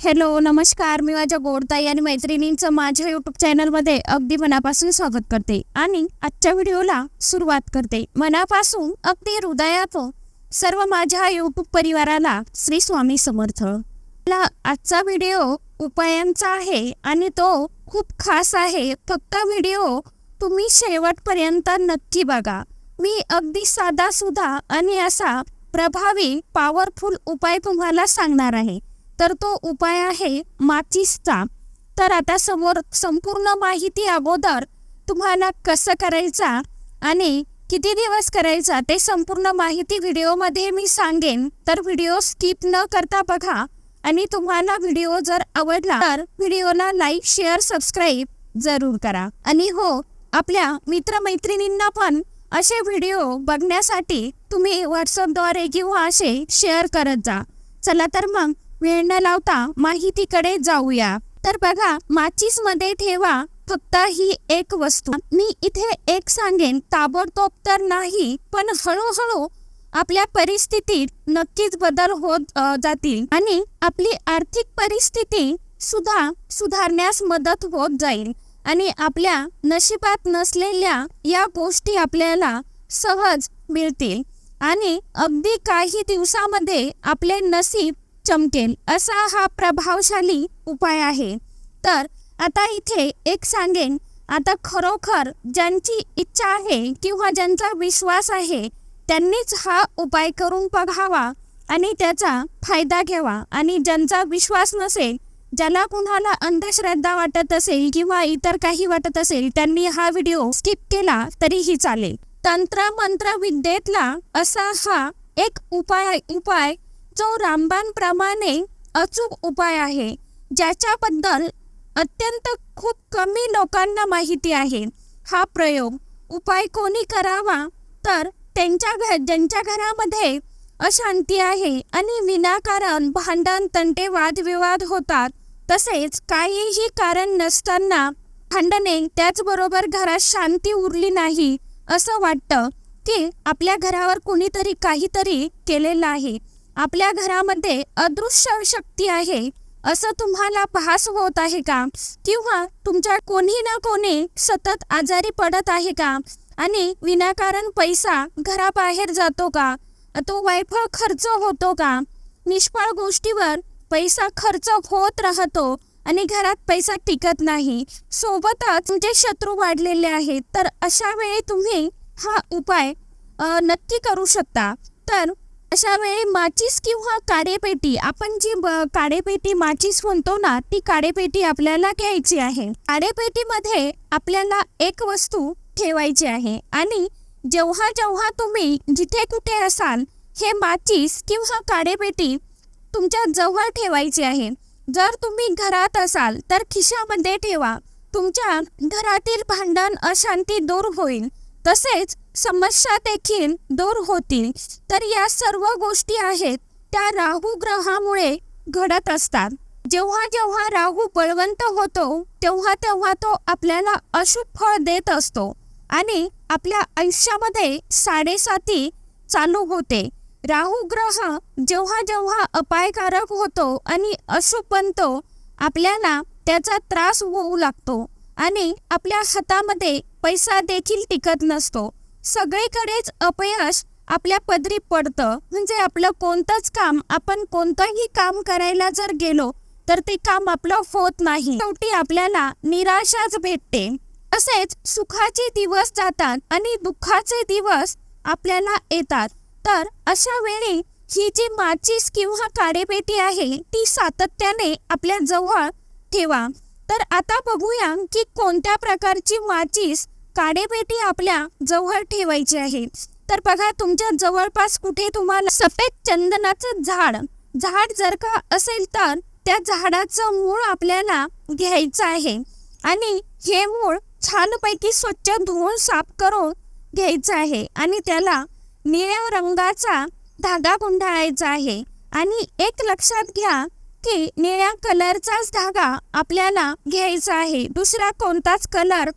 Hello नमस्कार. मी माझ्या गोडताई आणि मैत्रिणींचं माझ्या यूट्यूब चॅनलमध्ये अगदी मनापासून स्वागत करते आणि आजच्या व्हिडिओला सुरुवात करते. मनापासून अगदी हृदयात सर्व माझ्या यूट्यूब परिवाराला श्री स्वामी समर्थ. मला आजचा व्हिडिओ उपायांचा आहे आणि तो खूप खास आहे. फक्त व्हिडिओ तुम्ही शेवटपर्यंत नक्की बघा. मी अगदी साधा सुधा आणि असा प्रभावी पॉवरफुल उपाय तुम्हाला सांगणार आहे. तर तो उपाय आहे माचीसचा. तर आता समोर संपूर्ण माहिती अगोदर तुम्हाला कसं करायचा आणि किती दिवस करायचा ते संपूर्ण माहिती व्हिडिओमध्ये मी सांगेन. तर व्हिडिओ स्किप न करता बघा आणि तुम्हाला व्हिडिओ जर आवडला तर व्हिडिओला लाईक शेअर सबस्क्राईब जरूर करा. आणि हो आपल्या मित्रमैत्रिणींना पण असे व्हिडिओ बघण्यासाठी तुम्ही व्हॉट्सअपद्वारे किंवा असे शेअर करत जा. चला तर मग वेळ न लावता माहितीकडे जाऊया. तर बघा माचीसमध्ये ठेवा फक्त ही एक वस्तू. मी इथे एक सांगेन ताबडतोब तर नाही पण हळूहळू आपल्या परिस्थितीत नक्कीच बदल होत जातील. आणि आपली आर्थिक परिस्थिती सुद्धा सुधारण्यास मदत होत जाईल. आणि आपल्या नशिबात नसलेल्या या गोष्टी आपल्याला सहज मिळतील. आणि अगदी काही दिवसामध्ये आपले नसीब चमकेल असा हा प्रभावशाली उपाय आहे. तर आता इथे एक सांगेन. आता खरोखर ज्यांची इच्छा आहे किंवा ज्यांचा विश्वास आहे त्यांनीच हा उपाय करून बघावा आणि त्याचा फायदा घ्यावा. आणि ज्यांचा विश्वास नसेल ज्याला कुणाला अंधश्रद्धा वाटत असेल किंवा इतर काही वाटत असेल त्यांनी हा व्हिडिओ स्किप केला तरीही चालेल. तंत्र मंत्र विद्येतला असा हा एक उपाय उपाय जो रामबाणप्रमाणे अचूक उपाय आहे ज्याच्याबद्दल अत्यंत खूप कमी लोकांना माहिती आहे. हा प्रयोग उपाय कोणी करावा तर त्यांच्या घर ज्यांच्या घरामध्ये अशांती आहे आणि विनाकारण भांडण तंटे वादविवाद होतात तसेच काहीही कारण नसताना भांडणे त्याचबरोबर घरात शांती उरली नाही असं वाटतं की आपल्या घरावर कुणीतरी काहीतरी केलेलं आहे. आपल्या घरामध्ये अदृश्य शक्ती आहे असं तुम्हाला भास होत आहे का? किंवा तुमच्या कोणी ना कोणी सतत आजारी पडत आहे का? आणि विनाकारण पैसा घराबाहेर जातो का? तो वायफळ खर्च होतो का? निष्फळ गोष्टीवर पैसा खर्च होत राहतो आणि घरात पैसा टिकत नाही. सोबतच तुमचे शत्रू वाढलेले आहेत. तर अशा वेळी तुम्ही हा उपाय नक्की करू शकता. तर अशा वेळी माचीस किंवा काडेपेटी आपण जी ब- काडेपेटी माचीस म्हणतो ना ती काडेपेटी आपल्याला घ्यायची आहे. काडेपेटीमध्ये आपल्याला एक वस्तू ठेवायची आहे आणि जेव्हा जेव्हा तुम्ही जिथे कुठे असाल हे माचीस किंवा काडेपेटी तुमच्या जवळ ठेवायची आहे. जर तुम्ही घरात असाल तर खिशामध्ये ठेवा. तुमच्या घरातील भांडण अशांती दूर होईल. तसेच समस्या देखील दूर होतील. तर या सर्व गोष्टी आहेत त्या राहू ग्रहामुळे घडत असतात. जेव्हा जेव्हा राहू बळवंत होतो तेव्हा तेव्हा तो आपल्याला अशुभ फळ देत असतो आणि आपल्या आयुष्यामध्ये साडेसाती चालू होते. राहू ग्रह जेव्हा जेव्हा अपायकारक होतो आणि अशुभ बनतो आपल्याला त्याचा त्रास होऊ लागतो आणि आपल्या हातामध्ये पैसा देखील टिकत नसतो. सगळीकडेच अपयश आपल्या पदरी पडतं. म्हणजे आपलं कोणतंच काम आपण कोणतंही काम करायला जर गेलो तर ते काम आपलं होत नाही. शेवटी आपल्याला निराशाच भेटते. तसेच सुखाचे दिवस जातात आणि दुःखाचे दिवस आपल्याला येतात. तर अशा वेळी ही जी माचीस किंवा काडेपेटी आहे ती सातत्याने आपल्या जवळ ठेवा. तर आता बघूया की कोणत्या प्रकारची माचीस काडेपेटी आपल्या जवळ ठेवायची आहे. तर बघा तुमच्या जवळपास कुठे तुम्हाला सफेद चंदनाचं झाड झाड जर का असेल तर त्या झाडाचं मूळ आपल्याला घ्यायचं आहे. आणि हे मूळ छानपैकी स्वच्छ धुवून साफ करून घ्यायचं आहे. आणि त्याला निळ्या रंगाचा धागा गुंडाळायचा आहे. आणि एक लक्षात घ्या की निळ्या कलरचाच धागा आपल्याला घ्यायचा आहे. दुसरा कोणताच कलर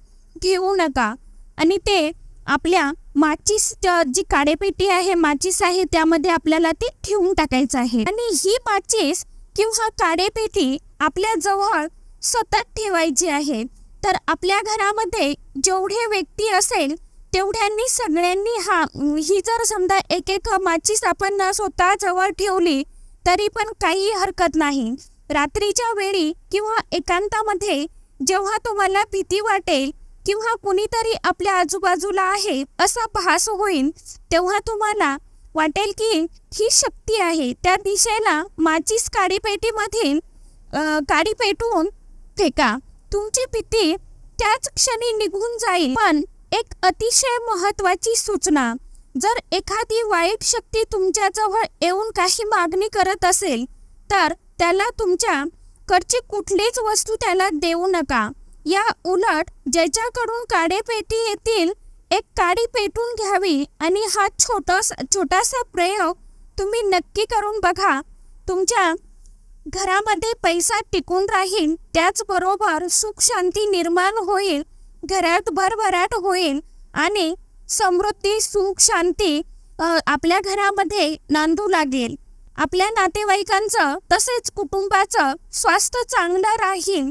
घेऊ नका. आणि ते आपल्या माचीस जी काडेपेटी आहे माचीस आहे त्यामध्ये आपल्याला ती ठेवून टाकायचं आहे. आणि ही माचीस किंवा काडेपेटी आपल्या जवळ सतत ठेवायची आहे. तर आपल्या घरामध्ये जेवढे व्यक्ती असेल तेवढ्यांनी सगळ्यांनी हा ही जर समजा एक एक माचीस आपण स्वतः जवळ ठेवली तरी पण काही हरकत नाही. रात्रीच्या वेळी किंवा एकांतामध्ये जेव्हा तुम्हाला भीती वाटेल किंवा कुणीतरी आपल्या आजूबाजूला आहे असा भास होईल तेव्हा तुम्हाला वाटेल की ही शक्ती आहे. त्या दिशेला माचीस काडीपेटीमध्ये काडी पेटवून फेका. तुमची भीती त्याच क्षणी निघून जाईल. पण एक अतिशय महत्वाची सूचना जर एखादी वाईट शक्ती तुमच्याजवळ येऊन काही मागणी करत असेल तर त्याला तुमच्या कडची कुठलीच वस्तू त्याला देऊ नका. या उलट ज्याच्याकडून काडेपेटी येतील एक काडी पेटून घ्यावी आणि हा छोटासा छोटासा प्रयोग तुम्ही नक्की करून बघा. तुमच्या घरामध्ये पैसा टिकून राहील त्याचबरोबर सुख शांती निर्माण होईल घरात भरभराट होईल आणि समृद्धी सुख शांती आपल्या घरामध्ये नांदू लागेल. आपल्या नातेवाईकांचं तसेच कुटुंबाचं स्वास्थ्य चांगलं राहील.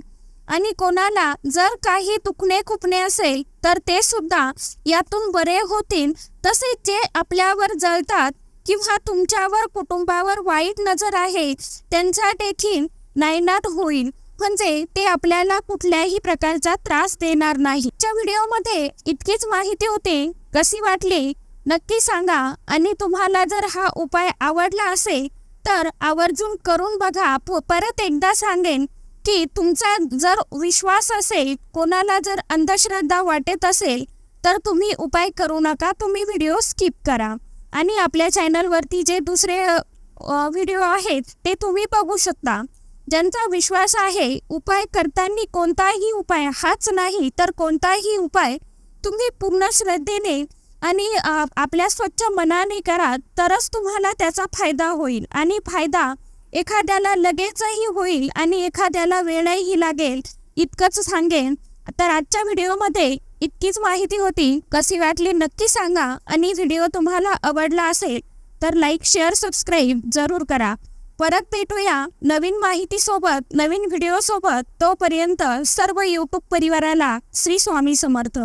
आणि कोणाला जर काही दुखणे खुपणे असेल तर ते सुद्धा यातून बरे होतील. तसेच जे आपल्यावर जळतात किंवा तुमच्यावर कुटुंबावर वाईट नजर आहे त्यांचा देखील नायनाट होईल. म्हणजे ते आपल्याला कुठल्याही प्रकारचा त्रास देणार नाही. च्या व्हिडिओमध्ये इतकीच माहिती होती. कशी वाटली? नक्की सांगा. आणि तुम्हाला जर हा उपाय आवडला असेल तर आवर्जून करून बघा. परत एकदा सांगेन. की तुमचा जर विश्वास असेल कोणाला जर अंधश्रद्धा वाटत असेल तर तुम्ही उपाय करू नका. तुम्ही व्हिडिओ स्किप करा. आणि आपल्या चॅनलवरती जे दुसरे व्हिडिओ आहेत ते तुम्ही बघू शकता. ज्यांचा विश्वास आहे उपाय करताना कोणताही उपाय हाच नाही तर कोणताही उपाय तुम्ही पूर्ण श्रद्धेने आणि आपल्या स्वच्छ मनाने करा तरच तुम्हाला त्याचा फायदा होईल. आणि फायदा एखाद्याला लगेचही होईल आणि एखाद्याला वेळही लागेल इतकंच सांगेन. तर आजच्या व्हिडिओमध्ये इतकीच माहिती होती. कशी वाटली नक्की सांगा. आणि व्हिडिओ तुम्हाला आवडला असेल तर लाईक शेअर सबस्क्राईब जरूर करा. परत भेटूया नवीन माहितीसोबत नवीन व्हिडिओसोबत. तोपर्यंत सर्व यूट्यूब परिवाराला श्री स्वामी समर्थ.